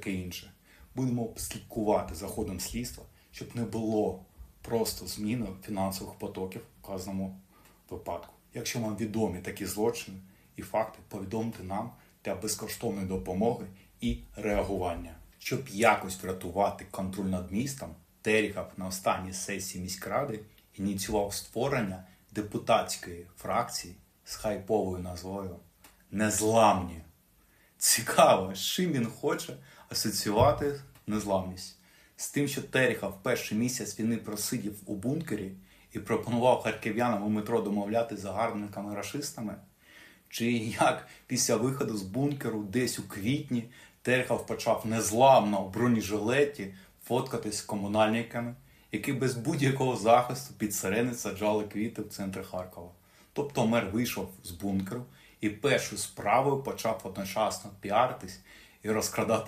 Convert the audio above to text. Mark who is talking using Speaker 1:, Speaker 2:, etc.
Speaker 1: таке інше. Будемо слідкувати за ходом слідства, щоб не було просто зміни фінансових потоків в вказаному випадку. Якщо вам відомі такі злочини і факти, повідомте нам для безкоштовної допомоги і реагування. Щоб якось врятувати контроль над містом, Терехов на останній сесії міськради ініціював створення депутатської фракції з хайповою назвою Незламні. Цікаво, з чим він хоче асоціювати незламність. З тим, що Терехов перший місяць війни просидів у бункері і пропонував харків'янам у метро домовляти з загарбниками рашистами? Чи як після виходу з бункеру десь у квітні Терехов почав незламно в бронежилеті фоткатись з комунальниками, які без будь-якого захисту під сирени саджали квіти в центрі Харкова. Тобто мер вийшов з бункеру і першою справою почав одночасно піаритись і розкрадати